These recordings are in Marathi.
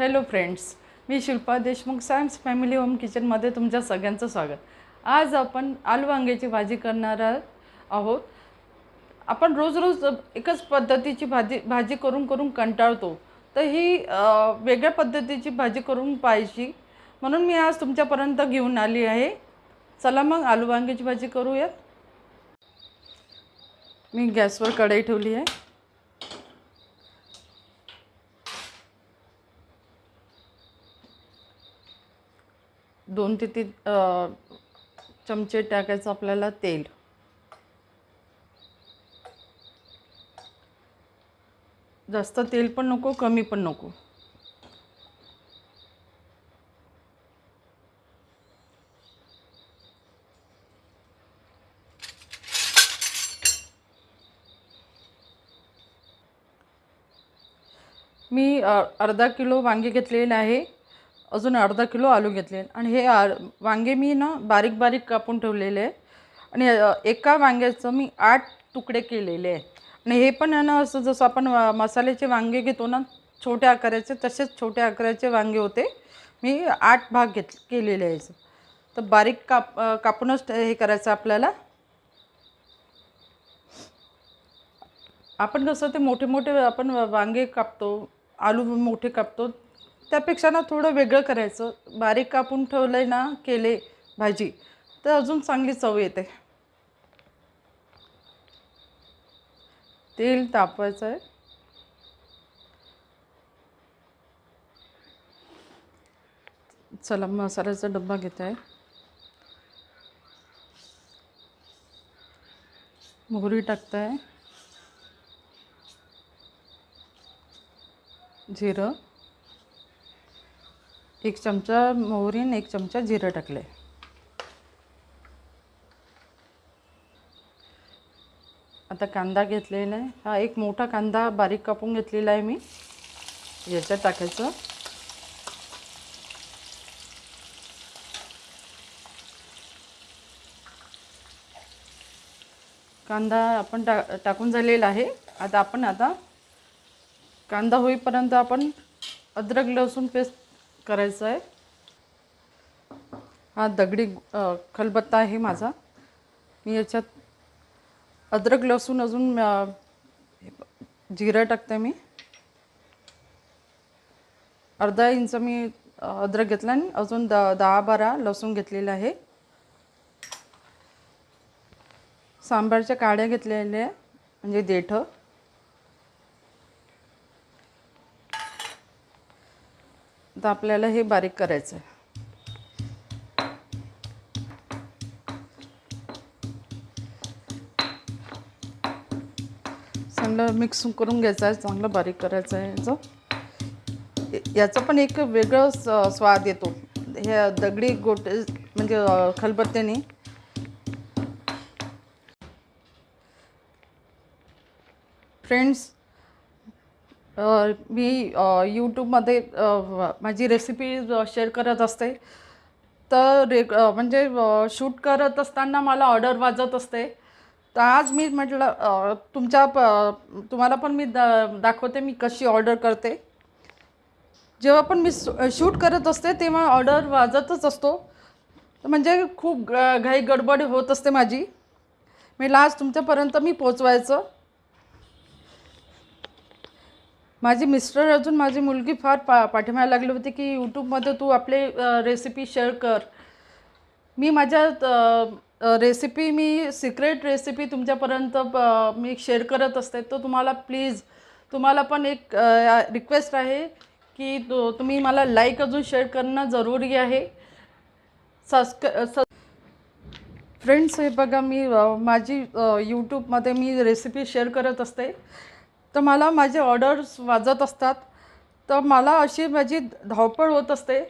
हॅलो फ्रेंड्स मी Shilpa Deshmukh science family home किचनमध्ये तुमच्या सगळ्यांचं स्वागत. आज आपण आलू वांग्याची भाजी करणार आहोत. आपण रोज रोज एकच पद्धतीची भाजी भाजी करून करून कंटाळतो. तर ही वेगळ्या पद्धतीची भाजी करून पाहिजे. म्हणून मी आज तुमच्यापर्यंत घेऊन आली आहे. चला मग आलू वांग्याची भाजी करूयात. मी गॅसवर कढई ठेवली आहे. दोन ते तीन चमचे टाकायचं आपल्याला तेल. जास्त तेल पण नको कमी पण नको. मी अर्धा किलो वांगे घेतलेले आहे. अजून अर्धा किलो आलू घेतले. आणि हे आ वांगे मी ना बारीक बारीक कापून ठेवलेले. आहे आणि एका वांग्याचं मी आठ तुकडे केलेले. आहे आणि हे पण आहे ना असं जसं आपण मसाल्याचे वांगे घेतो ना छोट्या आकाराचे तसेच छोट्या आकाराचे वांगे होते. मी आठ भाग घेत केलेले आहे तर बारीक काप कापूनच हे करायचं आपल्याला. आपण कसं ते मोठे मोठे आपण वांगे कापतो आलू मोठे कापतो त्यापेक्षा ना थोडं वेगळं करायचं. बारीक कापून ठेवलं आहे ना केले भाजी तर अजून चांगली चव येते. तेल तापवायचं आहे. चला मसाल्याचा डब्बा घेत आहे मोहरी आहे जिरं. एक चमचा मोहरीन एक चमचा जिरं टाकले आता कांदा घेतलेला आहे हा एक मोठा कांदा बारीक कापून घेतलेला आहे मी. याच्यात टाकायचं. कांदा आपण टा टाकून झालेला आहे. आता आपण आता कांदा होईपर्यंत आपण अद्रक लसूण पेस्ट करायचं आहे. हा दगडी खलबत्ता आहे माझा. मी याच्यात अद्रक लसूण अजून जिरं टाकते मी. अर्धा इंच मी अद्रक घेतला आणि अजून द दहा बारा लसूण घेतलेलं आहे. सांबारच्या काड्या घेतलेल्या आहे म्हणजे देठं. आता आपल्याला हे बारीक करायचं आहे चांगलं मिक्स करून घ्यायचं आहे चांगलं बारीक करायचं आहे याचं. याचा याचं पण एक वेगळं स्वाद येतो. हे दगडी गोटे म्हणजे खलबत्त्याने. फ्रेंड्स मी यूट्यूबमध्ये माझी रेसिपी शेअर करत असते. तर रे म्हणजे शूट करत असताना मला ऑर्डर वाजत असते. तर आज मी म्हटलं तुमच्या प तुम्हाला पण मी दा दाखवते मी कशी ऑर्डर करते. जेव्हा पण मी शूट करत असते तेव्हा ऑर्डर वाजतच असतो. म्हणजे खूप ग घाई गडबड होत असते माझी. मी लास्ट तुमच्यापर्यंत मी पोचवायचं माझी मिस्टर अजून माझी मुलगी फार पा पाठिंबा लागली होती की यूट्यूबमध्ये तू आपले रेसिपी शेअर कर. मी माझ्या रेसिपी मी सिक्रेट रेसिपी तुमच्यापर्यंत मी शेअर करत असते. तर तुम्हाला प्लीज तुम्हाला पण एक रिक्वेस्ट आहे की तो तुम्ही मला लाईक अजून शेअर करणं जरुरी आहे. सबस्क स फ्रेंड्स हे बघा मी माझी यूट्यूबमध्ये मी रेसिपी शेअर करत असते. तर मला माझे ऑर्डर्स वाजत असतात. तर मला अशी माझी धावपळ होत असते.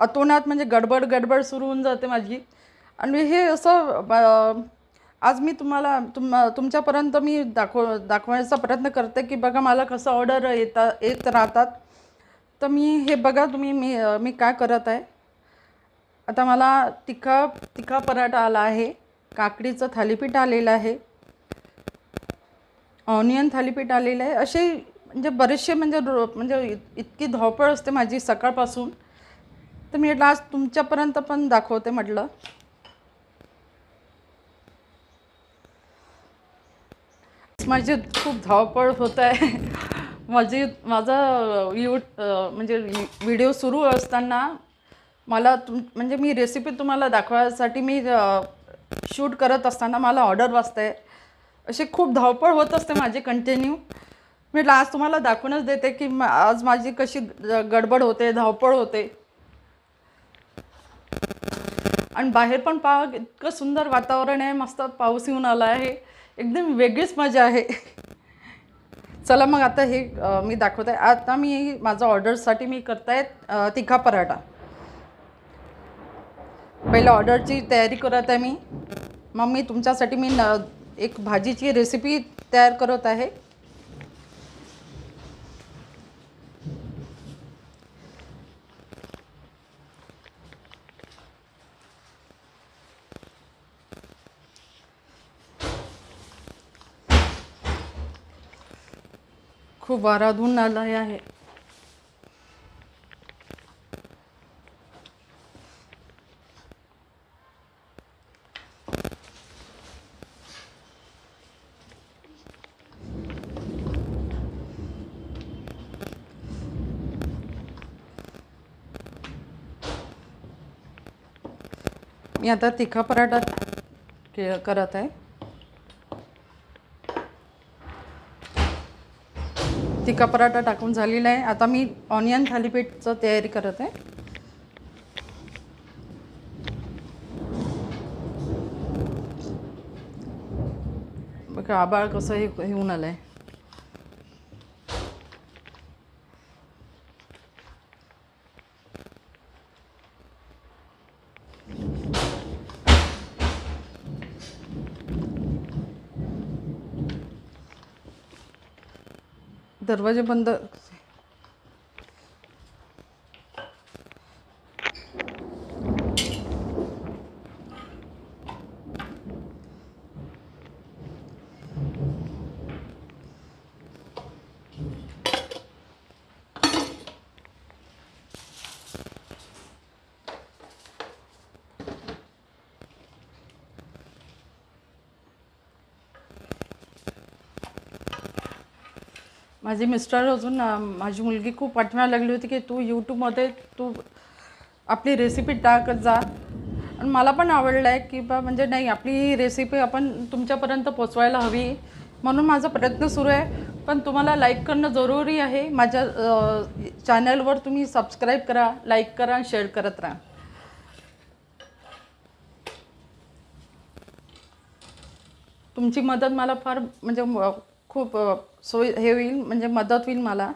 अतोनात म्हणजे गडबड गडबड सुरू होऊन जाते माझी. आणि हे असं आज मी तुम्हाला तुम तुमच्यापर्यंत मी दाखव दाखवायचा प्रयत्न करते की बघा मला कसं ऑर्डर येता येत राहतात. तर मी हे बघा तुम्ही मी मी काय करत आहे. आता मला तिखा तिखा पराठा आला आहे. काकडीचं थालीपीठ आलेलं आहे. ऑनियन थालीपीठ आलेलं आहे. असे म्हणजे बरेचसे म्हणजे रो म्हणजे इतकी धावपळ असते माझी सकाळपासून. तर मी म्हटलं आज तुमच्यापर्यंत पण दाखवते म्हटलं. माझी खूप धावपळ होत आहे. माझी माझा यू म्हणजे व्हिडिओ सुरू असताना मला तुम म्हणजे मी रेसिपी तुम्हाला दाखवायसाठी मी शूट करत असताना मला ऑर्डर वाजते. अशी खूप धावपळ होत असते माझी कंटिन्यू म्हटलं आज तुम्हाला दाखवूनच देते की आज माझी कशी गडबड होते धावपळ होते. आणि बाहेर पण पा इतकं सुंदर वातावरण आहे मस्त पाऊस येऊन आला आहे. एकदम वेगळीच मजा आहे. चला मग आता हे मी दाखवत. आहे आता मी माझा ऑर्डरसाठी मी करत आहे तिखा पराठा. पहिल्या ऑर्डरची तयारी करत आहे मी. मग मी तुमच्यासाठी मी न एक भाजीची रेसिपी तयार करत आहे खूप वाराधून आला आहे मी आता तिखा पराठा के करत आहे. तिखा पराठा टाकून झालेला आहे. आता मी ऑनियन थालीपीठचं तयारी करत आहे. बघा आबाळ कसं हे हे होऊन आलं आहे दरवाजे बंद माझे मिस्टर अजून माझी मुलगी खूप पाठवायला लागली होती की तू यूट्यूबमध्ये तू आपली रेसिपी टाकत जा. आणि मला पण आवडलं आहे की बा म्हणजे नाही आपली रेसिपी आपण तुमच्यापर्यंत पोचवायला हवी. म्हणून माझा प्रयत्न सुरू आहे. पण तुम्हाला लाईक करणं जरुरी आहे. माझ्या चॅनलवर तुम्ही सबस्क्राईब करा लाईक करा आणि शेअर करत राहा. तुमची मदत मला फार म्हणजे खूप सोय हे होईल म्हणजे मदत होईल मला.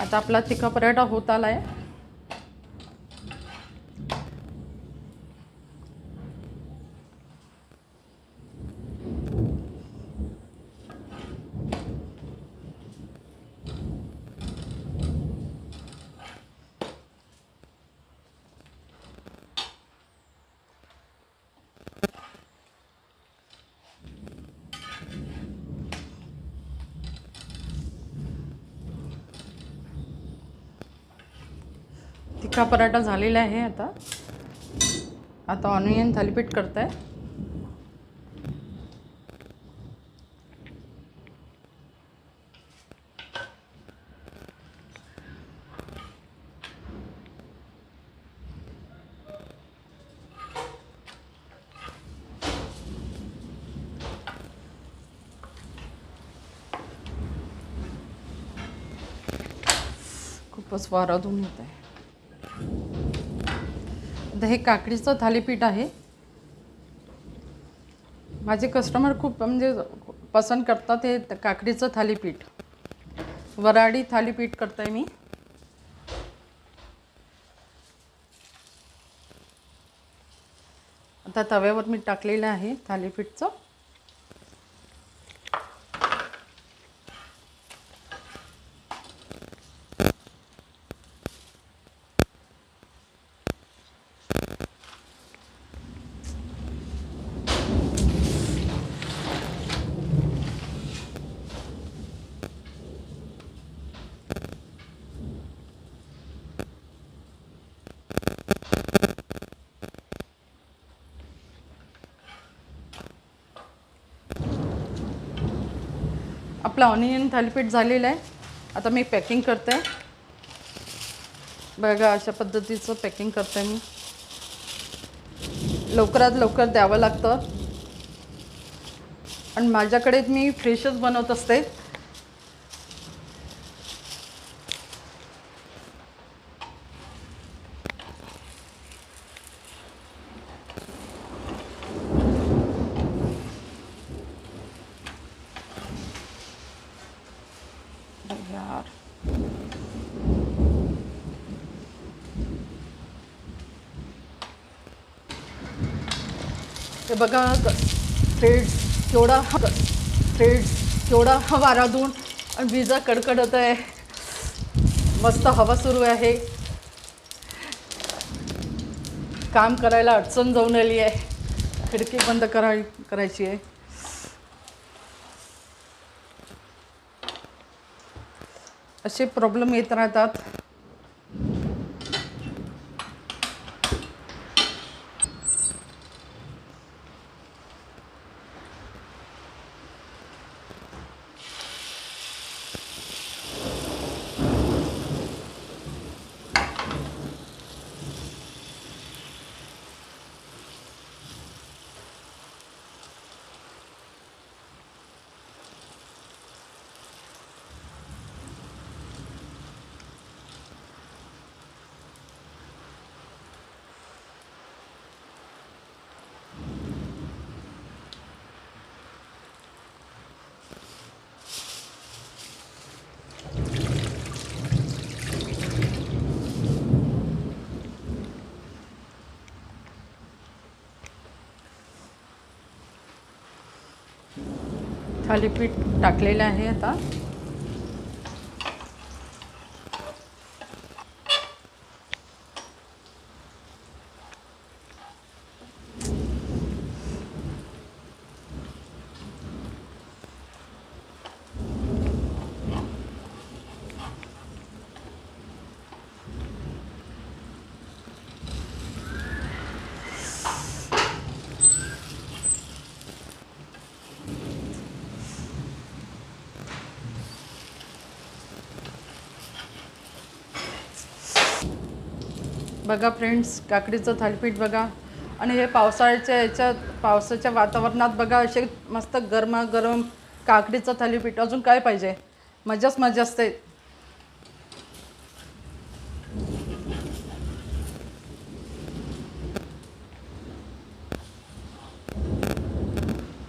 आता आपला तिखा पराठा होत आला आहे तिखा पराठा झालेला आहे आता. आता ऑनियन थालीपीठ करत आहे खूपच वाराधून होत आहे हे काकडीचं थालीपीठ आहे. माझे कस्टमर खूप म्हणजे पसंत करतात हे काकडीचं थालीपीठ. वराडी थालीपीठ करते मी. आता तव्यावर मी टाकलेलं आहे थालीपीठचं. आपलं ऑनियन थालीपीठ झालेलं आहे. आता मी पॅकिंग करते. बघा अशा पद्धतीचं पॅकिंग करते मी. लवकरात लवकर द्यावं लागतं. आणि माझ्याकडे मी फ्रेशच बनवत असते यार हे बघा फ्रेड्स केवढा फ्रेड्स केवढा वारा धुऊन आणि विजा कडकडत आहे. मस्त हवा सुरू आहे. काम करायला अडचण जाऊन आली आहे. खिडकी बंद कराय करायची आहे. असे प्रॉब्लेम येत राहतात. थालीपीठ टाकलेलं आहे आता. बघा फ्रेंड्स काकडीचं थालीपीठ बघा. आणि हे पावसाळ्याच्या याच्यात पावसाच्या वातावरणात बघा असे मस्त गरमागरम काकडीचं थालीपीठ. अजून काय पाहिजे? मजाच मजा असते.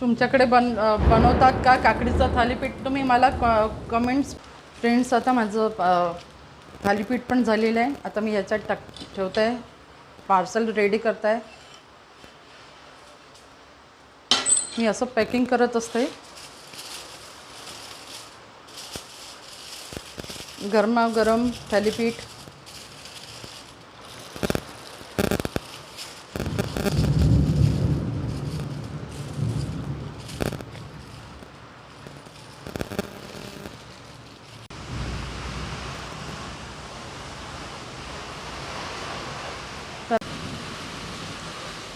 तुमच्याकडे बन बनवतात का काकडीचं थालीपीठ? तुम्ही मला क कमेंट्स फ्रेंड्स आता माझं थालीपीठ पण झालेलं आहे. आता मी याच्यात टाक ठेवत आहे पार्सल रेडी करत आहे मी असं पॅकिंग करत असते. गरमागरम थालीपीठ.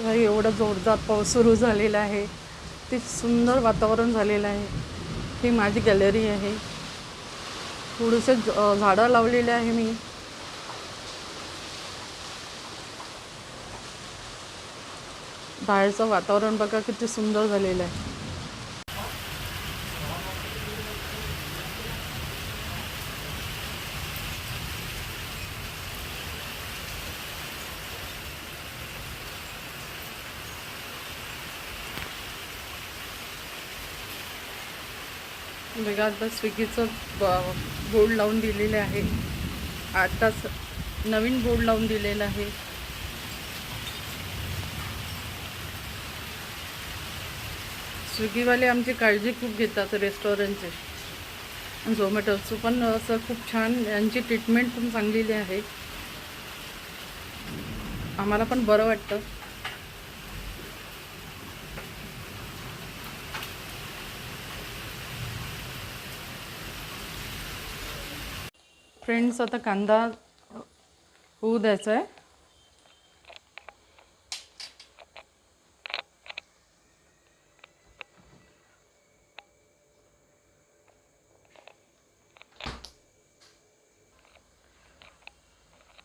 एवढं जोरदार पाऊस सुरू झालेला आहे ते सुंदर वातावरण झालेलं आहे. ही माझी गॅलरी आहे. थोडेसे झाडं लावलेले आहे मी. बाहेरचं वातावरण बघा किती सुंदर झालेलं आहे. बघा आता स्विगीचं बोर्ड लावून दिलेले आहे. आताच नवीन बोर्ड लावून दिलेला आहे. स्विगीवाले आमची काळजी खूप घेतात रेस्टॉरंटचे. झोमॅटोचं पण असं खूप छान यांची ट्रीटमेंट पण चांगलेली आहे. आम्हाला पण बरं वाटतं. फ्रेंड्स आता कांदा होऊ द्यायचा आहे.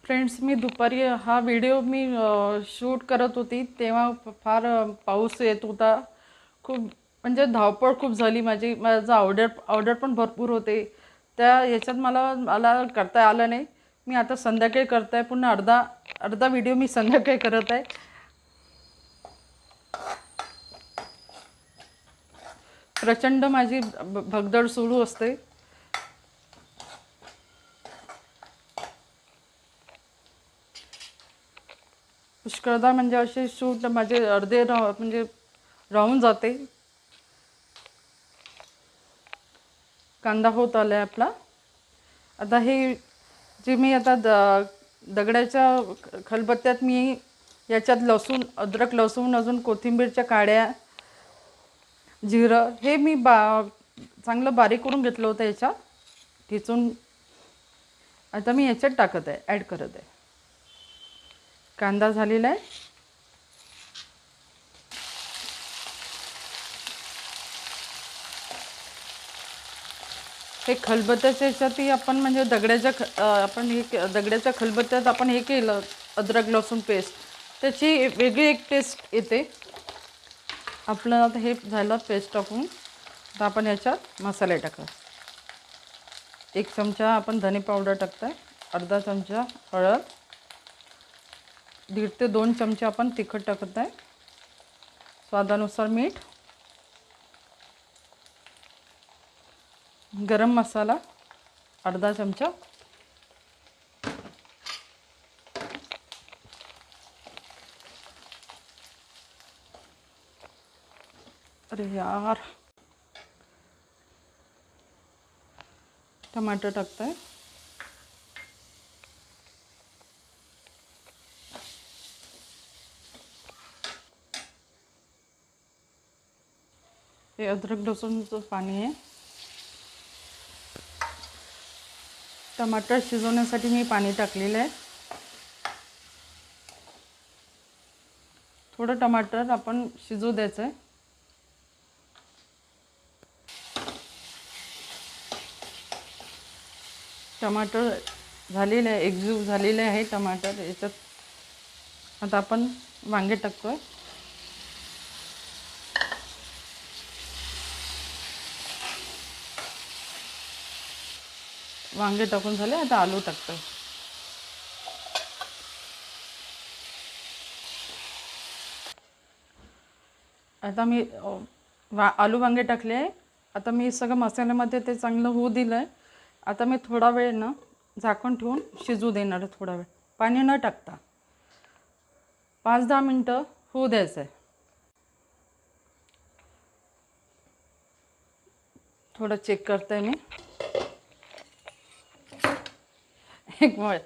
फ्रेंड्स मी दुपारी हा व्हिडिओ मी शूट करत होती तेव्हा फार पाऊस येत होता. खूप म्हणजे धावपळ खूप झाली माझी. माझं ऑर्डर ऑर्डर पण भरपूर होते. त्या याच्यात मला मला करता आलं नाही. मी आता संध्याकाळी करत आहे पुन्हा अर्धा अर्धा व्हिडिओ मी संध्याकाळी करत आहे. प्रचंड माझी भगदड सुरू असते. पुष्कळदा म्हणजे असे शूट माझे अर्धे रा म्हणजे राहून जाते. कांदा होत आला आहे आपला. आता हे जे मी आता द दगडाच्या ख- खलबत्त्यात मी याच्यात लसूण अद्रक लसूण अजून कोथिंबीरच्या काड्या जिरं हे मी बा चांगलं बारीक करून घेतलं होतं याच्यात. ठिचून आता मी याच्यात टाकत आहे ॲड करत आहे. कांदा झालेला आहे. हे खलबत्त्याच्या ह्याच्यातही आपण म्हणजे दगड्याच्या ख आपण हे दगड्याच्या खलबत्त्यात आपण हे केलं अद्रक लसूण पेस्ट त्याची वेगळी एक टेस्ट येते. आपलं आता हे झालं पेस्ट टाकून. आता आपण याच्यात मसाले टाका एक चमचा आपण धने पावडर टाकताय. अर्धा चमचा हळद. दीड ते दोन चमचे आपण तिखट टाकत आहे स्वादानुसार मीठ. गरम मसाला अर्धा चमचा। अरे यार। टमाटर टाकताय हे। अद्रक लसूणचं पानी आहे टमाटर शिजवण्यासाठी मी पाणी टाकलेलं आहे. थोडं टमाटर आपण शिजू द्यायचं आहे. टमाटर झालेलं आहे एक्झूव झालेले आहे टमाटर. याच्यात आता आपण वांगे टाकतो आहे वांगे टाकून झाले आता आलू टाकतो. आता मी वा आलू वांगे टाकले आहे. आता मी सगळं मसाल्यामध्ये ते चांगलं होऊ दिलं आहे आता मी थोडा वेळ ना झाकण ठेवून शिजू देणार आहे थोडा वेळ. पाणी न टाकता. पाच दहा मिनटं होऊ द्यायचं आहे थोडं चेक करते मी. एक मळ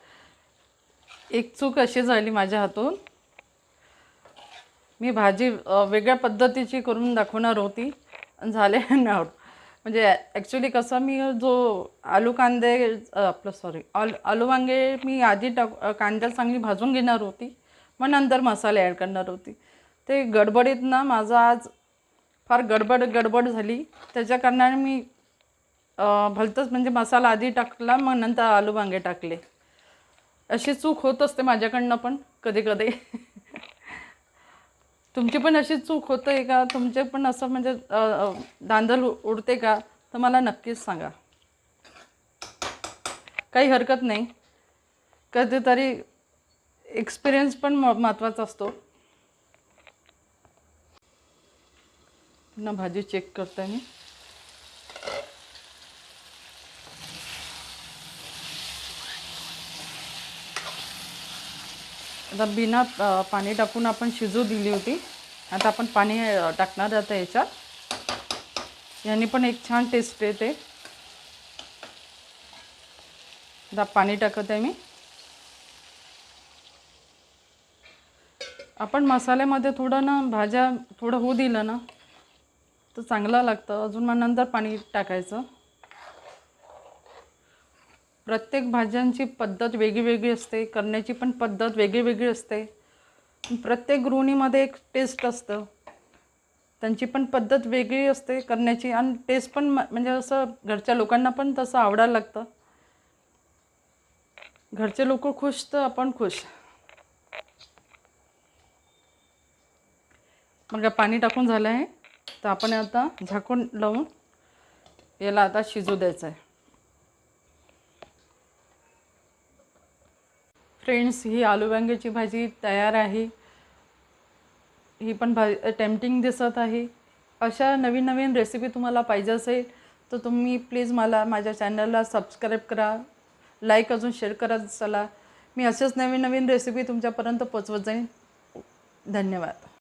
एक चूक अशी झाली माझ्या हातून. मी भाजी वेगळ्या पद्धतीची करून दाखवणार होती. आणि झाले नाही म्हणजे ॲक्च्युली कसं मी जो आलू कांदे आपलं सॉरी आल आलू वांगे मी आधी टाक कांद्या चांगली भाजून घेणार होती. मग नंतर मसाले ॲड करणार होती. ते गडबडीत ना माझं आज फार गडबड गडबड झाली. त्याच्या कारणाने मी भलतंच म्हणजे मसाला आधी टाकला मग नंतर आलू वांगे टाकले. अशी चूक होत असते माझ्याकडनं पण कधी कधी. तुमची पण अशी चूक होते का? तुमचे पण असं म्हणजे दांदल उडते का? तर मला नक्कीच सांगा. काही हरकत नाही. कधीतरी एक्सपिरियन्स पण म महत्त्वाचा असतो. पुन्हा भाजी चेक करते मी. आता बिना पाणी टाकून आपण शिजू दिली होती. आता आपण पाणी टाकणार आता याच्यात. याने पण एक छान टेस्ट येते. आता पाणी टाकत आहे मी. आपण मसाल्यामध्ये थोडं ना भाज्या थोडं होऊ दिलं ना तर चांगलं लागतं. अजून मग नंतर पाणी टाकायचं. प्रत्येक भाज्यांची पद्धत वेगळी वेगळी असते करण्याची पण पद्धत वेगळी वेगळी असते. प्रत्येक गृहिणीमध्ये एक टेस्ट असतं. त्यांची पण पद्धत वेगळी असते करण्याची आणि टेस्ट पण म्हणजे असं घरच्या लोकांना पण तसं आवडायला लागतं. घरचे लोक खुश तर आपण खुश. मग पाणी टाकून झालं आहे तर आपण आता झाकून लावून याला आता शिजू द्यायचं आहे फ्रेंड्स ही आलू वांग्याची भाजी तयार आहे. ही पण भाजी टेम्पटिंग दिसत आहे. अशा नवीन नवीन रेसिपी तुम्हाला पाहिजे असेल तर तुम्ही प्लीज मला माझ्या चॅनलला सबस्क्राईब करा. लाईक अजून शेअर करत चला. मी असेच नवीन नवीन रेसिपी तुमच्यापर्यंत पोचवत जाईन. धन्यवाद.